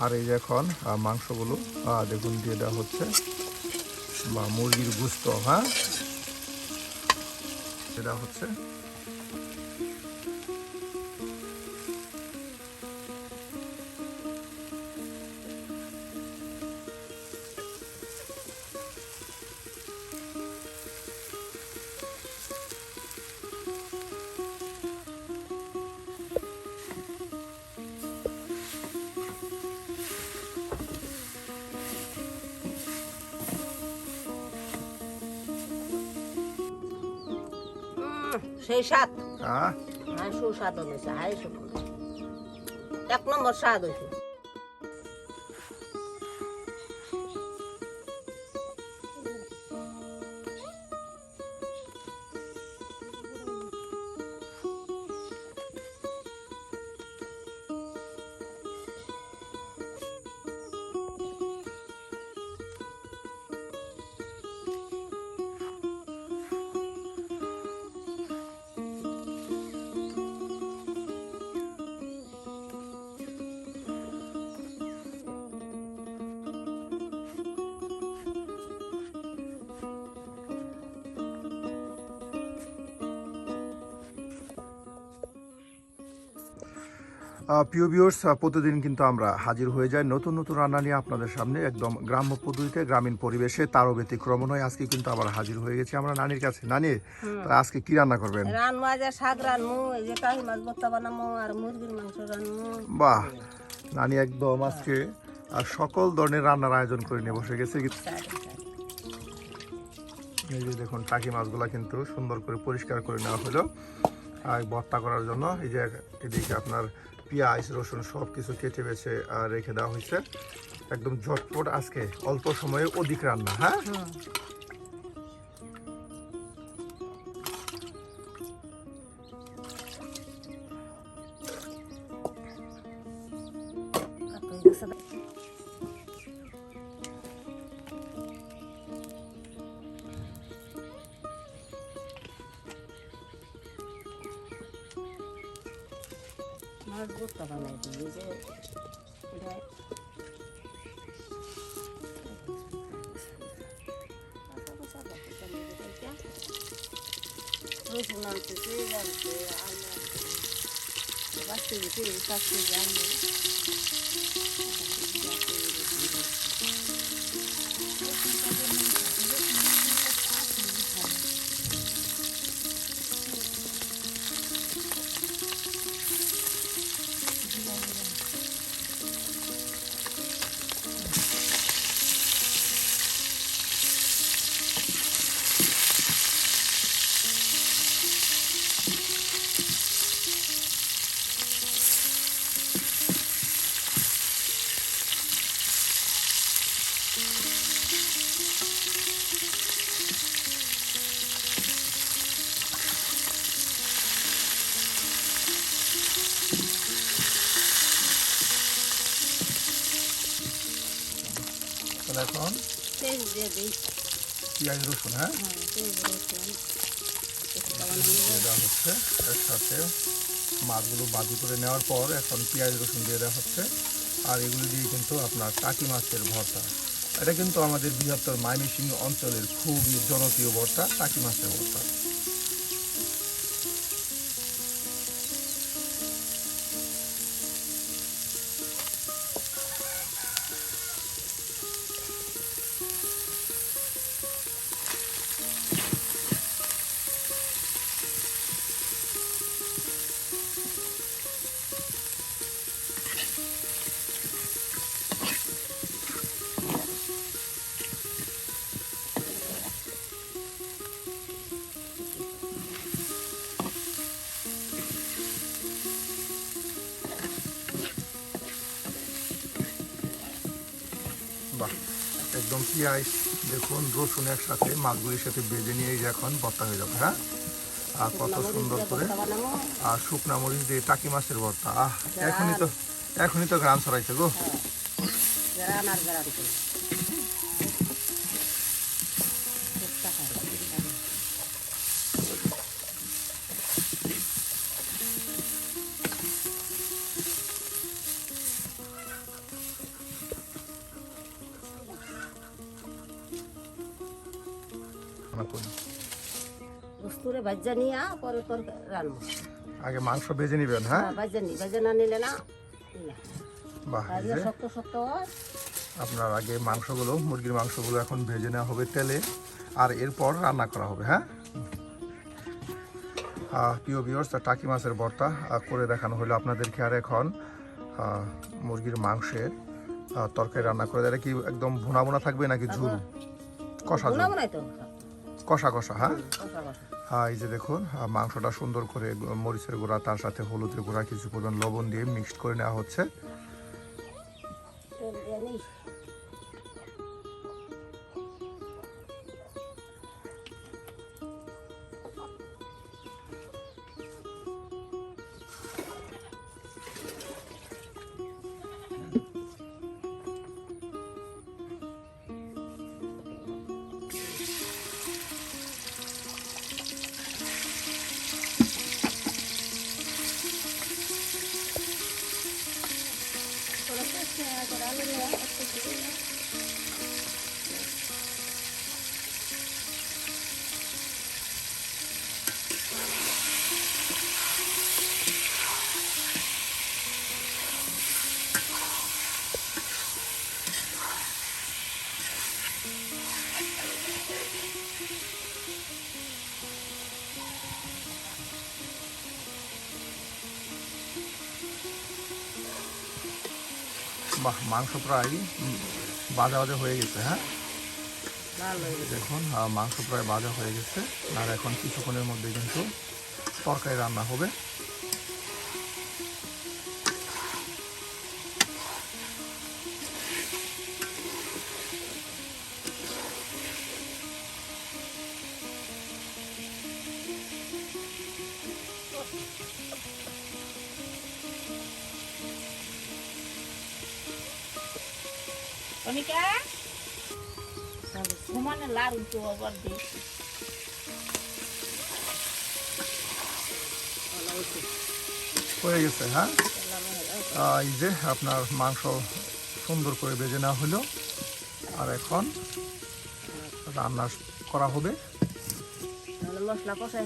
আর এই এখন মাংসগুলো দেখুন দিয়ে দেওয়া হচ্ছে। বা মুরগির গুস্ত হ্যাঁ? এটা হচ্ছে। সেই স্বাদ। হ্যাঁ? হ্যাঁ সুস্বাদ হয়েছে হাই এক নম্বর স্বাদ হয়েছে। প্রিয় ভিউয়ার্স প্রতিদিন কিন্তু আমরা হাজির হয়ে যাই নতুন নতুন রান্না নিয়ে আপনাদের সামনে একদম গ্রাম্য পদ্ধতিতে গ্রামীণ পরিবেশে তারও ব্যতিক্রম নয়। আজকে কিন্তু আবার হাজির হয়ে গেছি আমরা নানির কাছে। নানি আজকে কি রান্না করবেন? বাহ নানি একদম আজকে সকল ধরনের রান্নার আয়োজন করে নিয়ে বসে গেছে। এই যে দেখুন টাকি মাছগুলা কিন্তু সুন্দর করে পরিষ্কার করে নেওয়া হলো। আর ভর্তা করার জন্য এই যে এদিকে আপনার পেঁয়াজ, রসুন সব কিছু কেটে বেছে আর রেখে দেওয়া হয়েছে একদম ঝটপট আজকে অল্প সময়ে অধিক রান্না হ্যাঁ। আপনি গেছে না? মাছ ভর্তা বানাই দিই এই যে এটা রসুন আনতেছি জানতে আলু আনতে বাঁচতে দিতে কাছে দিই পেঁয়াজ রসুন হ্যাঁ? হ্যাঁ রসুন। দেওয়া হচ্ছে। এর সাথে মাছগুলো বাজি করে নেওয়ার পর এখন পেঁয়াজ রসুন দিয়ে দেওয়া হচ্ছে। আর এগুলো দিয়ে কিন্তু আপনার টাকি মাছের ভর্তা। এটা কিন্তু আমাদের বৃহত্তর মাইমিসিং অঞ্চলের খুবই জনপ্রিয় ভর্তা টাকি মাছের ভর্তা। একদম পেঁয়াজ দেখুন রসুন একসাথে মাছগুলির সাথে বেজে নিয়ে এখন ভর্তা হয়ে যাবে হ্যাঁ? আর কত সুন্দর করে আর শুকনা মরিচ দিয়ে টাকি মাছের ভর্তা। আহ এখনই তো এখনই তো গ্রাম ছড়াইছে গো। বাজ্যা নিয়ে পরে রান্না আগে মাংস ভেজে নেবেন হ্যাঁ? বাজ্যা নি বাজ্যা না নিলে না বাহ শক্ত শক্ত। আপনার আগে মাংসগুলো মুরগির মাংসগুলো এখন ভেজে নেওয়া হবে তেলে আর এরপর রান্না করা হবে হ্যাঁ? প্রিয় বিয়র্স টাকি মাছের ভর্তা করে দেখানো হলো আপনাদেরকে আর এখন মুরগির মাংসের তরকারি রান্না করে। দেয় কি একদম ভুনা ভুনা থাকবে নাকি ঝুল? কষা ঝুল? হ্যাঁ কষা কষা হ্যাঁ? এই যে দেখুন মাংসটা সুন্দর করে মরিচের গুঁড়া, তার সাথে হলুদের গুঁড়া, কিছু পরিমাণ লবণ দিয়ে মিক্সড করে নেওয়া হচ্ছে। বাহ, মাংস প্রায় বাজা ভাজা হয়ে গেছে হ্যাঁ। দেখুন মাংস প্রায় বাজা হয়ে গেছে, আর এখন কিছুক্ষণের মধ্যে কিন্তু তরকারি রান্না হবে তো আবার দিই। হয়ে গেছে হ্যাঁ? এই যে আপনার মাংস সুন্দর করে ভেজে নেওয়া হলো। আর এখন রান্না করা হবে। মশলা কষাই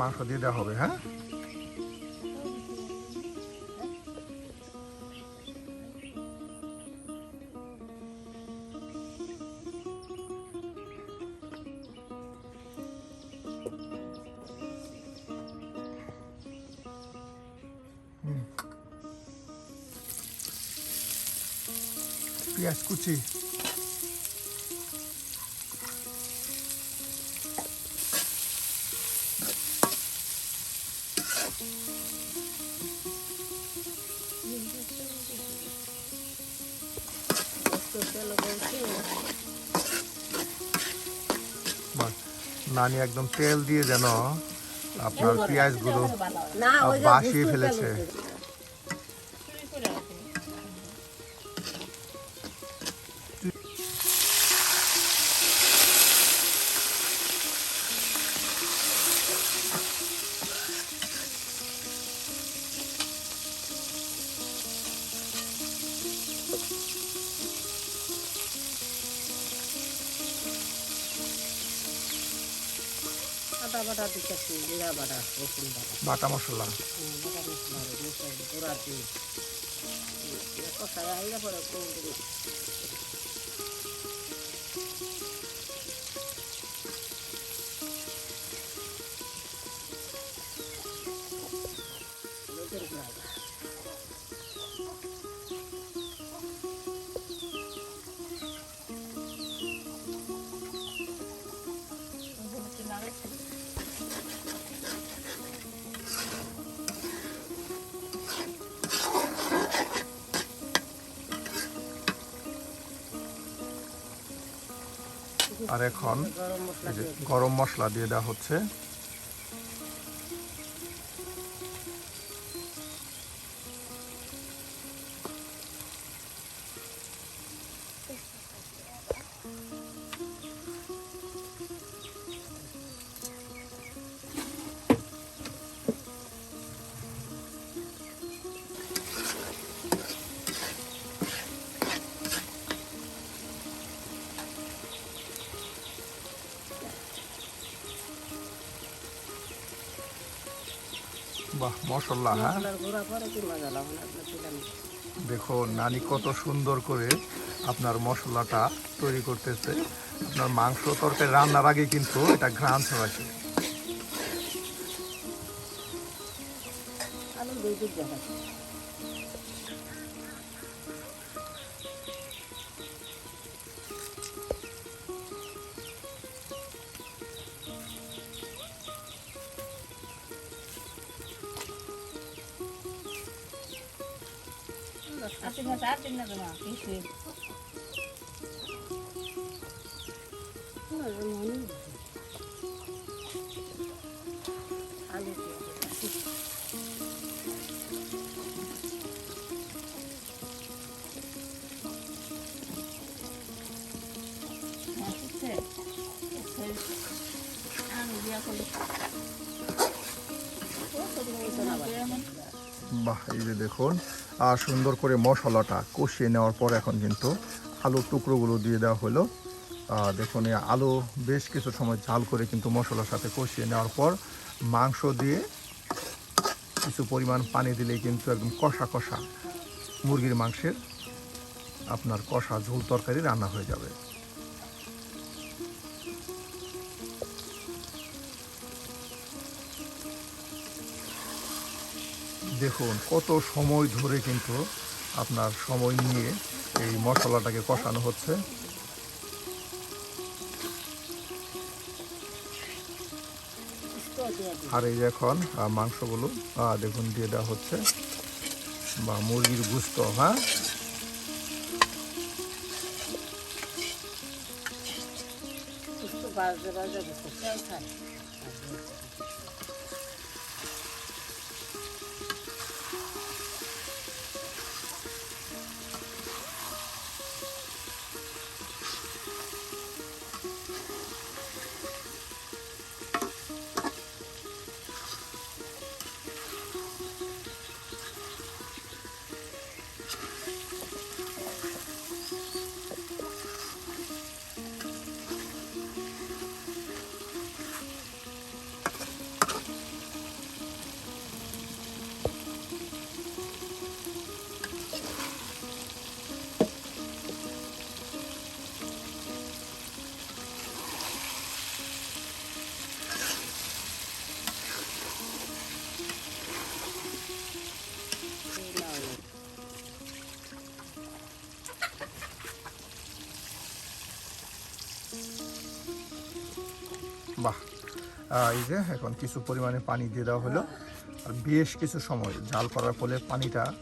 মাংস দিয়ে দেওয়া হবে হ্যাঁ? পেঁয়াজ কুচি নানি একদম তেল দিয়ে যেন আপনার পেঁয়াজগুলো বাসিয়ে ফেলেছে। বাটা দিতেছি জিরা বাটা রসুন বাটা। বাটা মশলা। বাটা মশলা গুঁড়া দিই। কষাই আইলে পরে আর এখন গরম মশলা দিয়ে দেওয়া হচ্ছে। বাহ মশলা হ্যাঁ? দেখুন নানি কত সুন্দর করে আপনার মশলাটা তৈরি করতেছে। আপনার মাংস তরকারি রান্নার আগে কিন্তু এটা ঘ্রাণ ছড়াচ্ছে আলু দুই এই যে দেখুন, আর সুন্দর করে মশলাটা কষিয়ে নেওয়ার পর এখন কিন্তু আলুর টুকরোগুলো দিয়ে দেওয়া হলো। দেখুন আলু বেশ কিছু সময় ঝাল করে কিন্তু মশলার সাথে কষিয়ে নেওয়ার পর মাংস দিয়ে কিছু পরিমাণ পানি দিলে কিন্তু একদম কষা কষা মুরগির মাংসের আপনার কষা ঝোল তরকারি রান্না হয়ে যাবে। দেখুন, কত সময় ধরে কিন্তু আপনার সময় নিয়ে এই মশলাটাকে কষানো হচ্ছে। আর এই এখন মাংসগুলো দেখুন, দিয়ে দেওয়া হচ্ছে। বা মুরগির গুস্ত হ্যাঁ? এই যে, এখন কিছু পরিমাণে পানি দিয়ে দেওয়া হলো। আর বেশ কিছু সময় জাল করার ফলে পানিটা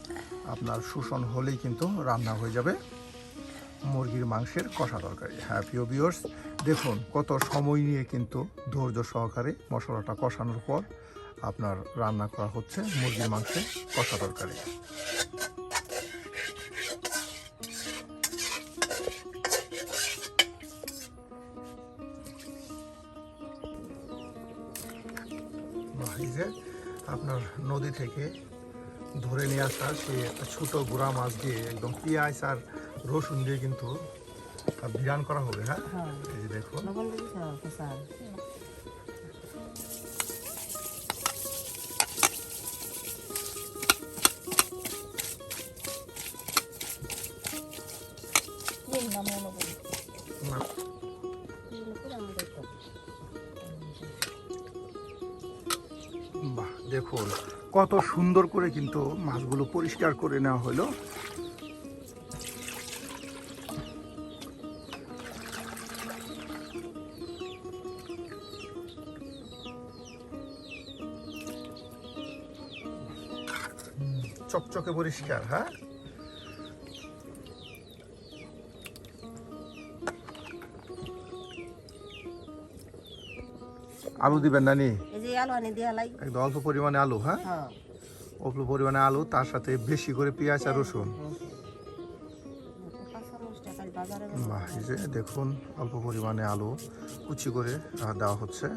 আপনার শোষণ হলেই কিন্তু রান্না হয়ে যাবে মুরগির মাংসের কষা তরকারি। হ্যাঁ প্রিয় বিয়র্স দেখুন কত সময় নিয়ে কিন্তু ধৈর্য সহকারে মশলাটা কষানোর পর আপনার রান্না করা হচ্ছে মুরগির মাংসের কষা তরকারি। যে আপনার নদী থেকে ধরে নিয়ে আসা সেই একটা ছোট গুড়া মাছ দিয়ে একদম পেঁয়াজ আর রসুন দিয়ে কিন্তু বিরান করা হবে হ্যাঁ? হ্যাঁ। এই যে করি না, দেখুন, কত সুন্দর করে কিন্তু মাছগুলো পরিষ্কার করে নেওয়া হলো। চকচকে পরিষ্কার হ্যাঁ? আলু দিবেন নানি? আলু আনি দেওয়া লাই। একদম অল্প পরিমাণে আলু হ্যাঁ? হ্যাঁ। অল্প পরিমাণে আলু তার সাথে বেশি করে পেঁয়াজ আর রসুন। বাহ দেখুন অল্প পরিমাণে আলু কুচি করে দেওয়া হচ্ছে।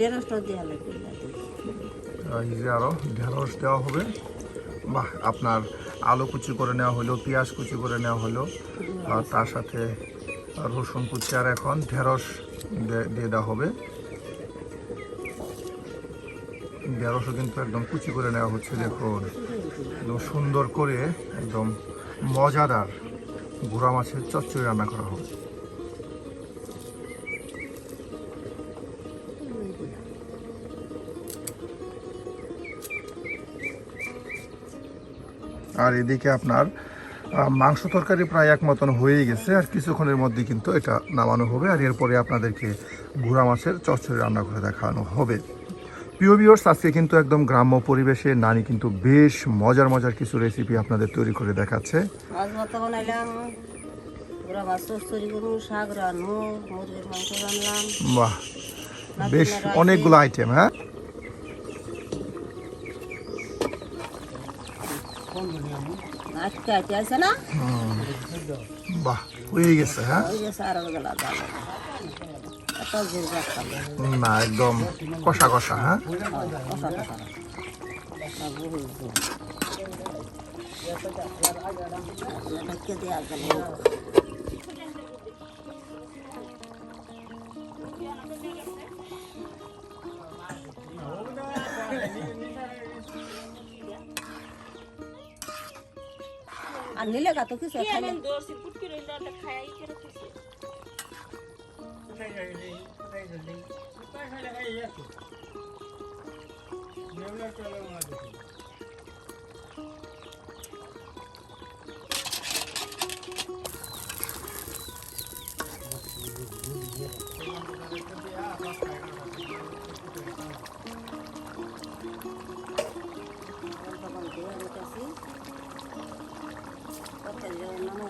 ঢেঁড়সটা দেওয়া লাগবে এই যে আরও ঢেঁড়স দেওয়া হবে। বাহ আপনার আলু কুচি করে নেওয়া হলো পেঁয়াজ কুচি করে নেওয়া হলো আর তার সাথে রসুন কুচি আর এখন ঢেঁড়স দে- দিয়ে দেওয়া হবে। ঢেঁড়সও কিন্তু একদম কুচি করে নেওয়া হচ্ছে দেখুন। একদম সুন্দর করে একদম মজাদার গুড়া মাছের চচ্চড়ি রান্না করা হবে। আর এদিকে আপনার মাংস তরকারি প্রায় এক মতন হয়েই গেছে আর কিছুক্ষণের মধ্যে কিন্তু এটা নামানো হবে আর এরপরে আপনাদেরকে গুড়া মাছের চচ্চড়ি রান্না করে দেখানো হবে। প্রিয় বিয়র্স আজকে কিন্তু একদম গ্রাম্য পরিবেশে নানি কিন্তু বেশ মজার মজার কিছু রেসিপি আপনাদের তৈরি করে দেখাচ্ছে। বাহ বেশ অনেকগুলো আইটেম হ্যাঁ? আজকে আইতে আছে না? বাহ হয়ে গেছে হ্যাঁ? না একদম কষা কষা হ্যাঁ কষা কষা। আর নিলে কত কিছু খাইলে তখন দিয়ে নিতেছি তরকারি নামও লাগছে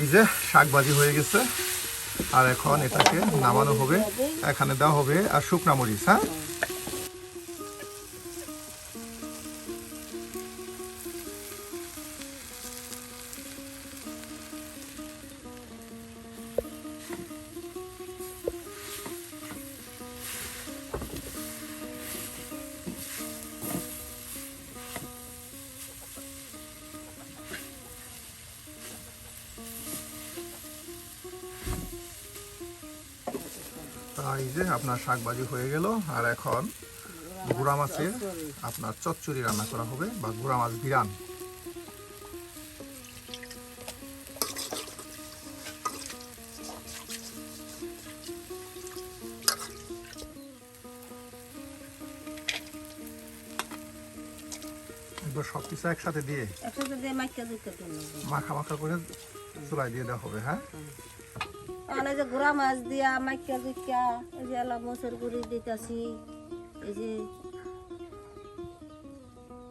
এই যে শাকবাজি হয়ে গেছে। আর এখন এটাকে নামানো হবে। এখানে দেওয়া হবে আর শুকনা মরিচ হ্যাঁ? যে আপনার শাক ভাজি হয়ে গেল। আর এখন গুড়া মাছের আপনার চচ্চড়ি রান্না করা হবে বা গুড়া মাছ বিরান। একবার সব কিছু একসাথে দিয়ে একসাথে দিয়ে মাখা মাখা করে চুলাই দিয়ে দেওয়া হবে হ্যাঁ? মানে যে গুড়া মাছ দিয়া, মাইকা দিকা এই যে এলা মসুর গুড়ি দিতেছি, এই যে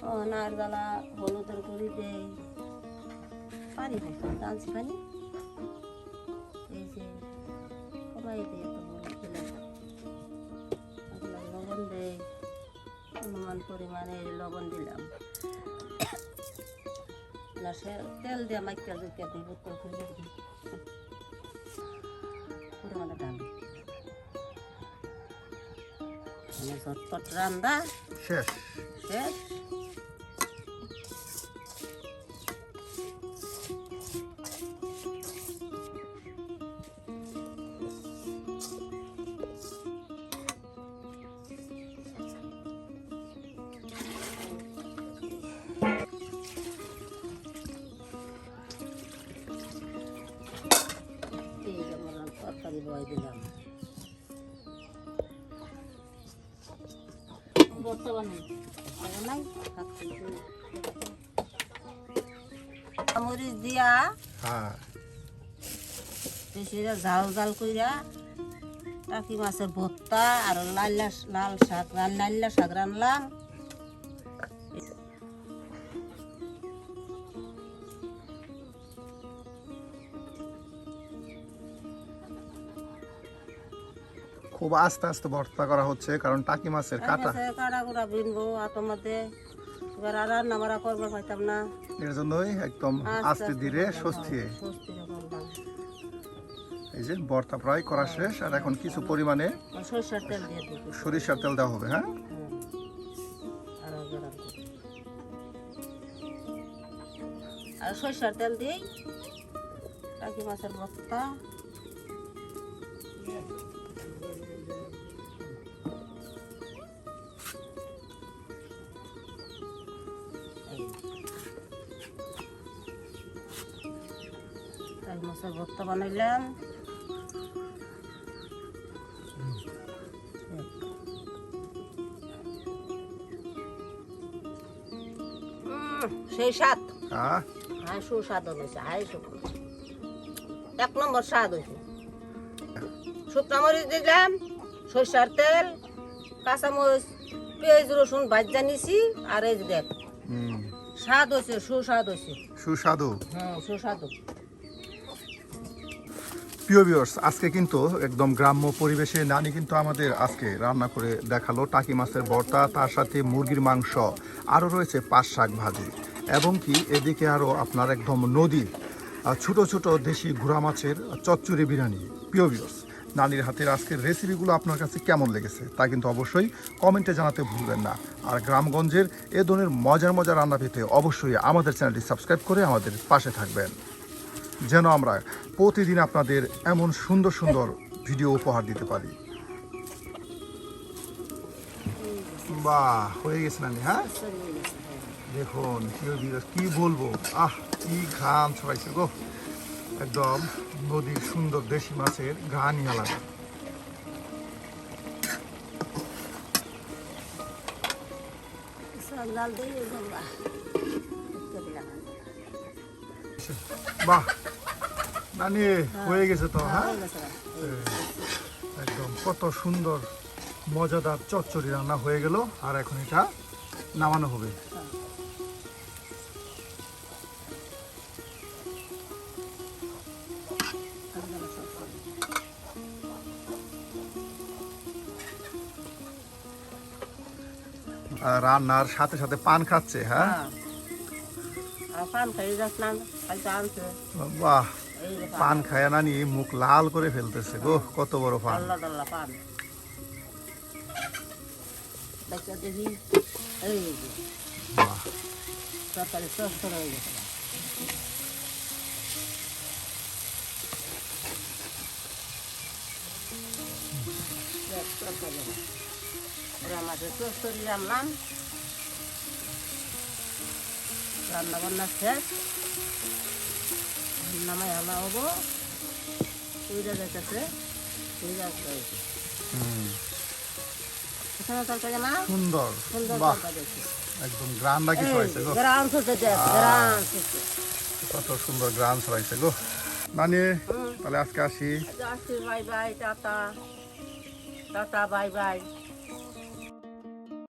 ও নারদানা হলুদের গুড়ি দেই। পানি খাই টানছি পানি? এই যে কমাই দিয়ে তো লবণ দেই অনুমান পরিমাণে লবণ দিলাম। তেল দিয়ে মাইকা জুকিয়া দিই বোতল খুলে দিই পুরো মানে ডাল মানে ঝটপট রান্দা শেষ শেষ মরিচ দিয়া হ্যাঁ। ঝাল ঝাল কইরা টাকি মাছের ভর্তা আর লাল লাল শাক লাল লাল শাক রানলাম। খুব আস্তে আস্তে ভর্তা করা হচ্ছে কারণ টাকি মাছের কাটা কাটা। কুড়া বিনবো আর তোমাদের এবার আর রান্না বাড়া করব পাইতাম না। এর জন্যই একদম আস্তে ধীরে স্বস্তি এই যে ভর্তা প্রায় করা শেষ আর এখন কিছু পরিমাণে আর তেল দিয়ে সরিষার তেল দেওয়া হবে হ্যাঁ। আর সরষের তেল দিই। টাকি মাছের ভর্তা মাছের ভর্তা বানাইলাম। সেই সাত হ্যাঁ সুস্বাদ হয়েছে হাই এক নম্বর স্বাদ হয়েছে। শুকনা মরিচ দিলাম সরষার তেল কাঁচামরিচ পেঁয়াজ রসুন ভাজা নিছি আর এই দেখ। স্বাদ হয়েছে সুস্বাদ হয়েছে। সুস্বাদু। হ্যাঁ সুস্বাদু। প্রিয় ভিউয়ার্স আজকে কিন্তু একদম গ্রাম্য পরিবেশে নানি কিন্তু আমাদের আজকে রান্না করে দেখাল টাকি মাছের ভর্তা, তার সাথে মুরগির মাংস, আরও রয়েছে পাঁচ শাক ভাজি, এবং কি এদিকে আরও আপনার একদম নদী ছোট ছোট দেশি ঘোড়া মাছের চচ্চড়ি বিরিয়ানি। প্রিয় ভিউয়ার্স নানির হাতের আজকের রেসিপিগুলো আপনার কাছে কেমন লেগেছে তা কিন্তু অবশ্যই কমেন্টে জানাতে ভুলবেন না। আর গ্রামগঞ্জের এ ধরনের মজার মজার রান্না পেতে অবশ্যই আমাদের চ্যানেলটি সাবস্ক্রাইব করে আমাদের পাশে থাকবেন। যেন আমরা প্রতিদিন আপনাদের এমন সুন্দর সুন্দর ভিডিও উপহার দিতে পারি। বাহ, হয়ে গেছে নানি হ্যাঁ? দেখুন, কি বলব? আহ, কি ঘাম ছড়াইছে গো। একদম নদীর সুন্দর দেশি মাছের ঘানই আলাদা জাল দিই বাহ, নানি, হয়ে গেছে তো হ্যাঁ। একদম, কত সুন্দর, মজাদার চচ্চড়ি রান্না হয়ে গেল, আর এখন এটা নামানো হবে রান্নার সাথে সাথে পান খাচ্ছে হ্যাঁ হ্যাঁ। পান খাই যাচ্ছিলাম বাহ এই পান খায় না নানি মুখ লাল করে ফেলতেছে গো কত বড় পান। বাহ। রান্না বান্না শেষ। নামাই হালা হব। উইরা যাইতেছে উইরা না? সুন্দর। সুন্দর বাহ। একদম গ্রান নাকি ছড়াইছে গো। সুতে দেখ গ্রাম কত সুন্দর গ্রান ছড়াইছে গো। নানি তাহলে আজকে আসি। আসছি bye bye tata. Tata bye by.